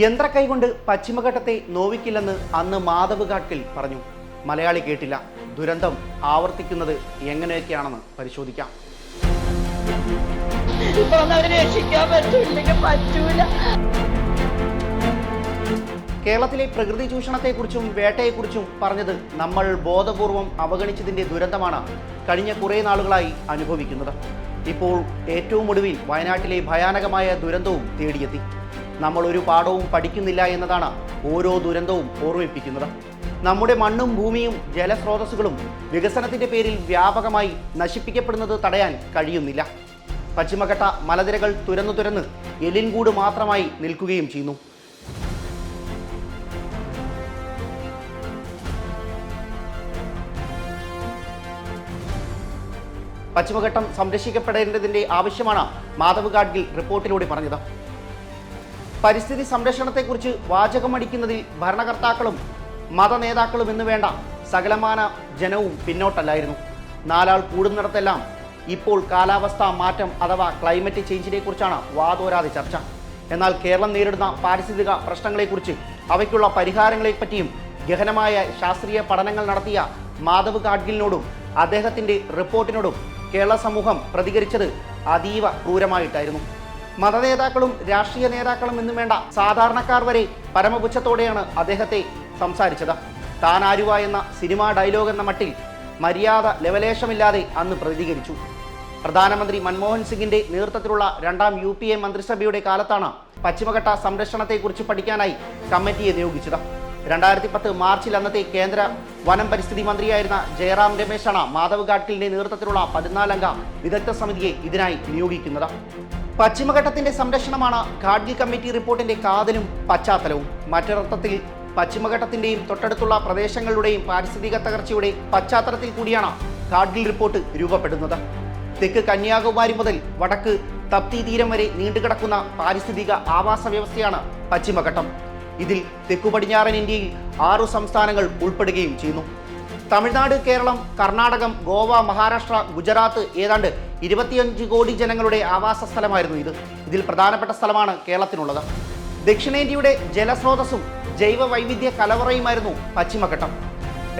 യന്ത്രക്കൈ കൊണ്ട് പശ്ചിമഘട്ടത്തെ നോവിക്കില്ലെന്ന് അന്ന് മാധവ് ഗാഡ്കിൽ പറഞ്ഞു. മലയാളി കേട്ടില്ല. ദുരന്തം ആവർത്തിക്കുന്നത് എങ്ങനെയൊക്കെയാണെന്ന് പരിശോധിക്കാം. കേരളത്തിലെ പ്രകൃതി ചൂഷണത്തെക്കുറിച്ചും വേട്ടയെക്കുറിച്ചും പറഞ്ഞത് നമ്മൾ ബോധപൂർവം അവഗണിച്ചതിന്റെ ദുരന്തമാണ് കഴിഞ്ഞ കുറേ നാളുകളായി അനുഭവിക്കുന്നത്. ഇപ്പോൾ ഏറ്റവും ഒടുവിൽ വയനാട്ടിലെ ഭയാനകമായ ദുരന്തവും തേടിയെത്തി. നമ്മൾ ഒരു പാഠവും പഠിക്കുന്നില്ല എന്നതാണ് ഓരോ ദുരന്തവും ഓർമ്മിപ്പിക്കുന്നത്. നമ്മുടെ മണ്ണും ഭൂമിയും ജലസ്രോതസ്സുകളും വികസനത്തിന്റെ പേരിൽ വ്യാപകമായി നശിപ്പിക്കപ്പെടുന്നത് തടയാൻ കഴിയുന്നില്ല. പശ്ചിമഘട്ട മലനിരകൾ തുരന്നു തുരന്ന് എലിൻകൂട് മാത്രമായി നിൽക്കുകയും ചെയ്യുന്നു. പശ്ചിമഘട്ടം സംരക്ഷിക്കപ്പെടേണ്ടതിന്റെ ആവശ്യമാണ് മാധവ് ഗാഡ്ഗിൽ റിപ്പോർട്ടിലൂടെ പറഞ്ഞത്. പരിസ്ഥിതി സംരക്ഷണത്തെക്കുറിച്ച് വാചകമടിക്കുന്നതിൽ ഭരണകർത്താക്കളും മതനേതാക്കളും എന്ന് വേണ്ട സകലമാന ജനവും പിന്നോട്ടല്ലായിരുന്നു. നാലാൾ കൂടുന്നിടത്തെല്ലാം ഇപ്പോൾ കാലാവസ്ഥാ മാറ്റം അഥവാ ക്ലൈമറ്റ് ചേഞ്ചിനെ കുറിച്ചാണ് വാതോരാതെ ചർച്ച. എന്നാൽ കേരളം നേരിടുന്ന പാരിസ്ഥിതിക പ്രശ്നങ്ങളെക്കുറിച്ച് അവയ്ക്കുള്ള പരിഹാരങ്ങളെപ്പറ്റിയും ഗഹനമായ ശാസ്ത്രീയ പഠനങ്ങൾ നടത്തിയ മാധവ് ഗാഡ്ഗിലിനോടും അദ്ദേഹത്തിന്റെ റിപ്പോർട്ടിനോടും കേരള സമൂഹം പ്രതികരിച്ചത് അതീവ ക്രൂരമായിട്ടായിരുന്നു. മതനേതാക്കളും രാഷ്ട്രീയ നേതാക്കളും എന്നും വേണ്ട സാധാരണക്കാർ വരെ പരമപുച്ഛത്തോടെയാണ് അദ്ദേഹത്തെ സംസാരിച്ചത്. താൻ ആരുവ എന്ന സിനിമാ ഡയലോഗ് എന്ന മട്ടിൽ മര്യാദ ലവലേശമില്ലാതെ അന്ന് പ്രതികരിച്ചു. പ്രധാനമന്ത്രി മൻമോഹൻ സിംഗിന്റെ നേതൃത്വത്തിലുള്ള രണ്ടാം യു പി എ മന്ത്രിസഭയുടെ കാലത്താണ് പശ്ചിമഘട്ട സംരക്ഷണത്തെക്കുറിച്ച് പഠിക്കാനായി കമ്മിറ്റിയെ നിയോഗിച്ചത്. രണ്ടായിരത്തി പത്ത് മാർച്ചിൽ അന്നത്തെ കേന്ദ്ര വനം പരിസ്ഥിതി മന്ത്രിയായിരുന്ന ജയറാം രമേശാണ് മാധവ് ഗാഡ്ഗിലിന്റെ നേതൃത്വത്തിലുള്ള പതിനാലംഗ വിദഗ്ധ സമിതിയെ ഇതിനായി നിയോഗിക്കുന്നത്. പശ്ചിമഘട്ടത്തിന്റെ സംരക്ഷണമാണ് ഗാഡ്ഗി കമ്മിറ്റി റിപ്പോർട്ടിന്റെ കാതലും പശ്ചാത്തലവും. മറ്റൊരർത്ഥത്തിൽ പശ്ചിമഘട്ടത്തിന്റെയും തൊട്ടടുത്തുള്ള പ്രദേശങ്ങളുടെയും പാരിസ്ഥിതിക തകർച്ചയുടെ പശ്ചാത്തലത്തിൽ കൂടിയാണ് ഗാഡ്ഗിൽ റിപ്പോർട്ട് രൂപപ്പെടുന്നത്. തെക്ക് കന്യാകുമാരി മുതൽ വടക്ക് തപ്തി തീരം വരെ നീണ്ടുകിടക്കുന്ന പാരിസ്ഥിതിക ആവാസ വ്യവസ്ഥയാണ് പശ്ചിമഘട്ടം. ഇതിൽ തെക്കു പടിഞ്ഞാറൻ ഇന്ത്യയിൽ ആറു സംസ്ഥാനങ്ങൾ ഉൾപ്പെടുകയും ചെയ്യുന്നു. തമിഴ്നാട് കേരളം കർണാടകം ഗോവ മഹാരാഷ്ട്ര ഗുജറാത്ത് ഏതാണ്ട് ഇരുപത്തിയഞ്ച് കോടി ജനങ്ങളുടെ ആവാസ സ്ഥലമായിരുന്നു ഇത്. ഇതിൽ പ്രധാനപ്പെട്ട സ്ഥലമാണ് കേരളത്തിനുള്ളത്. ദക്ഷിണേന്ത്യയുടെ ജലസ്രോതസ്സും ജൈവ വൈവിധ്യ കലവറയുമായിരുന്നു പശ്ചിമഘട്ടം.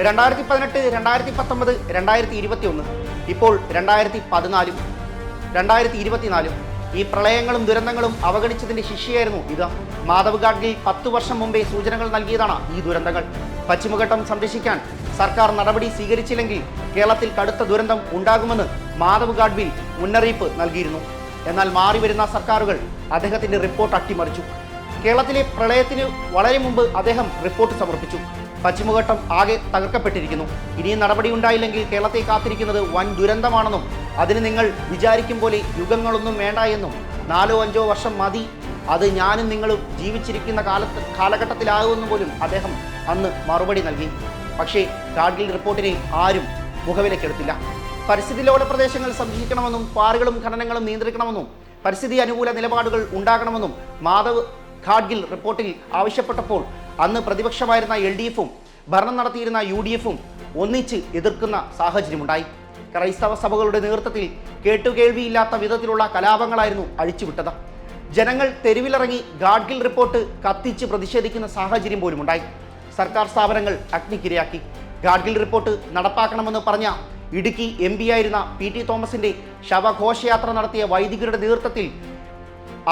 രണ്ടായിരത്തി പതിനെട്ട് രണ്ടായിരത്തി പത്തൊമ്പത് രണ്ടായിരത്തി ഇരുപത്തി ഒന്ന് ഇപ്പോൾ രണ്ടായിരത്തി പതിനാലും രണ്ടായിരത്തി ഇരുപത്തിനാലും ഈ പ്രളയങ്ങളും ദുരന്തങ്ങളും അവഗണിച്ചതിന്റെ ശിക്ഷയായിരുന്നു ഇത്. മാധവ് ഗാഡ്ഗിൽ പത്തു വർഷം മുമ്പേ സൂചനകൾ നൽകിയതാണ് ഈ ദുരന്തങ്ങൾ. പശ്ചിമഘട്ടം സംരക്ഷിക്കാൻ സർക്കാർ നടപടി സ്വീകരിച്ചില്ലെങ്കിൽ കേരളത്തിൽ കടുത്ത ദുരന്തം ഉണ്ടാകുമെന്ന് മാധവ് ഗാഡ്ഗിൽ മുന്നറിയിപ്പ് നൽകിയിരുന്നു. എന്നാൽ മാറിവരുന്ന സർക്കാരുകൾ അദ്ദേഹത്തിന്റെ റിപ്പോർട്ട് അട്ടിമറിച്ചു. കേരളത്തിലെ പ്രളയത്തിന് വളരെ മുമ്പ് അദ്ദേഹം റിപ്പോർട്ട് സമർപ്പിച്ചു. പശ്ചിമഘട്ടം ആകെ തകർക്കപ്പെട്ടിരിക്കുന്നു. ഇനിയും നടപടി ഉണ്ടായില്ലെങ്കിൽ കേരളത്തെ കാത്തിരിക്കുന്നത് വൻ ദുരന്തമാണെന്നും അതിന് നിങ്ങൾ വിചാരിക്കും പോലെ യുഗങ്ങളൊന്നും വേണ്ട എന്നും നാലോ അഞ്ചോ വർഷം മതി. അത് ഞാനും നിങ്ങളും ജീവിച്ചിരിക്കുന്ന കാലത്ത് കാലഘട്ടത്തിലാകുമെന്നും പോലും അദ്ദേഹം അന്ന് മറുപടി നൽകി. പക്ഷേ ഗാഡ്ഗിൽ റിപ്പോർട്ടിനെ ആരും മുഖവിലക്കെടുത്തില്ല. പരിസ്ഥിതി ലോല പ്രദേശങ്ങൾ സംരക്ഷിക്കണമെന്നും പാറുകളും ഖനനങ്ങളും നിയന്ത്രിക്കണമെന്നും പരിസ്ഥിതി അനുകൂല നിലപാടുകൾ ഉണ്ടാകണമെന്നും മാധവ് ഖാഡ്ഗിൽ റിപ്പോർട്ടിൽ ആവശ്യപ്പെട്ടപ്പോൾ അന്ന് പ്രതിപക്ഷമായിരുന്ന എൽ ഡി എഫും ഭരണം നടത്തിയിരുന്ന യു ഡി എഫും ഒന്നിച്ച് എതിർക്കുന്ന സാഹചര്യമുണ്ടായി. ക്രൈസ്തവ സഭകളുടെ നേതൃത്വത്തിൽ കേട്ടുകേൾവിയില്ലാത്ത വിധത്തിലുള്ള കലാപങ്ങളായിരുന്നു അഴിച്ചുവിട്ടത്. ജനങ്ങൾ തെരുവിലിറങ്ങി ഗാഡ്ഗിൽ റിപ്പോർട്ട് കത്തിച്ച് പ്രതിഷേധിക്കുന്ന സാഹചര്യം പോലും ഉണ്ടായി സർക്കാർ സ്ഥാപനങ്ങൾ അഗ്നിക്കിരയാക്കി. ഗാഡ്ഗിൽ റിപ്പോർട്ട് നടപ്പാക്കണമെന്ന് പറഞ്ഞ ഇടുക്കി എം പി ആയിരുന്ന പി ടി തോമസിന്റെ ശവഘോഷയാത്ര നടത്തിയ വൈദികരുടെ നേതൃത്വത്തിൽ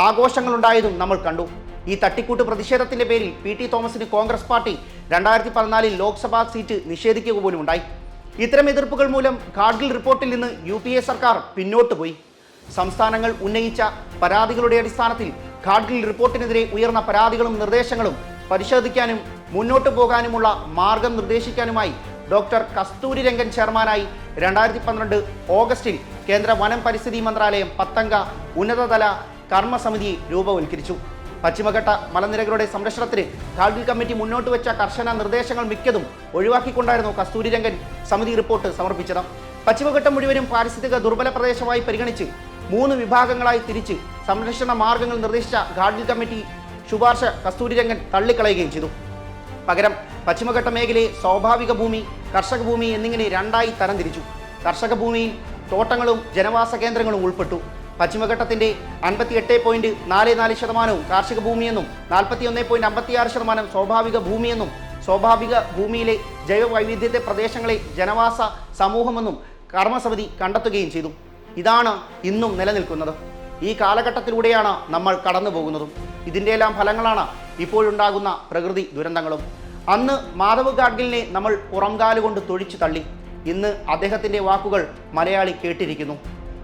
ആഘോഷങ്ങളുണ്ടായതും നമ്മൾ കണ്ടു. ഈ തട്ടിക്കൂട്ട് പ്രതിഷേധത്തിന്റെ പേരിൽ പി ടി തോമസിന് കോൺഗ്രസ് പാർട്ടി രണ്ടായിരത്തി പതിനാലിൽ ലോക്സഭാ സീറ്റ് നിഷേധിക്കുക പോലും ഉണ്ടായി. ഇത്തരം എതിർപ്പുകൾ മൂലം ഗാഡ്ഗിൽ റിപ്പോർട്ടിൽ നിന്ന് യു പി എ സർക്കാർ പിന്നോട്ട് പോയി. സംസ്ഥാനങ്ങൾ ഉന്നയിച്ച പരാതികളുടെ അടിസ്ഥാനത്തിൽ ഗാഡ്ഗിൽ റിപ്പോർട്ടിനെതിരെ ഉയർന്ന പരാതികളും നിർദ്ദേശങ്ങളും പരിശോധിക്കാനും മുന്നോട്ട് പോകാനുമുള്ള മാർഗം നിർദ്ദേശിക്കാനുമായി ഡോക്ടർ കസ്തൂരി രംഗൻ ചെയർമാനായി രണ്ടായിരത്തി പന്ത്രണ്ട് ഓഗസ്റ്റിൽ കേന്ദ്ര വനം പരിസ്ഥിതി മന്ത്രാലയം പത്തംഗ ഉന്നതതല കർമ്മസമിതി രൂപവൽക്കരിച്ചു. പശ്ചിമഘട്ട മലനിരകളുടെ സംരക്ഷണത്തിന് ഗാഡ്ഗിൽ കമ്മിറ്റി മുന്നോട്ട് വെച്ച കർശന നിർദ്ദേശങ്ങൾ മിക്കതും ഒഴിവാക്കിക്കൊണ്ടായിരുന്നു കസ്തൂരി രംഗൻ സമിതി റിപ്പോർട്ട് സമർപ്പിച്ചത്. പശ്ചിമഘട്ടം മുഴുവനും പാരിസ്ഥിതിക ദുർബല പ്രദേശമായി പരിഗണിച്ച് മൂന്ന് വിഭാഗങ്ങളായി തിരിച്ച് സംരക്ഷണ മാർഗങ്ങൾ നിർദ്ദേശിച്ച ഗാഡ്ഗിൽ കമ്മിറ്റി ശുപാർശ കസ്തൂരി രംഗൻ തള്ളിക്കളയുകയും ചെയ്തു. പകരം പശ്ചിമഘട്ട മേഖലയെ സ്വാഭാവിക ഭൂമി കർഷക ഭൂമി എന്നിങ്ങനെ രണ്ടായി തരംതിരിച്ചു. കർഷക ഭൂമിയിൽ തോട്ടങ്ങളും ജനവാസ കേന്ദ്രങ്ങളും ഉൾപ്പെട്ടു. പശ്ചിമഘട്ടത്തിന്റെ അൻപത്തി എട്ട് പോയിന്റ് നാല് നാല് ശതമാനവും കാർഷിക ഭൂമിയെന്നും നാൽപ്പത്തി ഒന്ന് പോയിന്റ് അമ്പത്തിയാറ് ശതമാനം സ്വാഭാവിക ഭൂമിയെന്നും സ്വാഭാവിക ഭൂമിയിലെ ജൈവ വൈവിധ്യത്തെ പ്രദേശങ്ങളെ ജനവാസ സമൂഹമെന്നും കർമ്മസമിതി കണ്ടെത്തുകയും ചെയ്തു. ഇതാണ് ഇന്നും നിലനിൽക്കുന്നത്. ഈ കാലഘട്ടത്തിലൂടെയാണ് നമ്മൾ കടന്നു പോകുന്നതും ഇതിന്റെ എല്ലാം ഫലങ്ങളാണ് ഇപ്പോഴുണ്ടാകുന്ന പ്രകൃതി ദുരന്തങ്ങളും. അന്ന് മാധവ് ഗാഡ്ഗിലിനെ നമ്മൾ പുറംകാലുകൊണ്ട് തൊഴിച്ചു തള്ളി. ഇന്ന് അദ്ദേഹത്തിന്റെ വാക്കുകൾ മലയാളി കേട്ടിരിക്കുന്നു.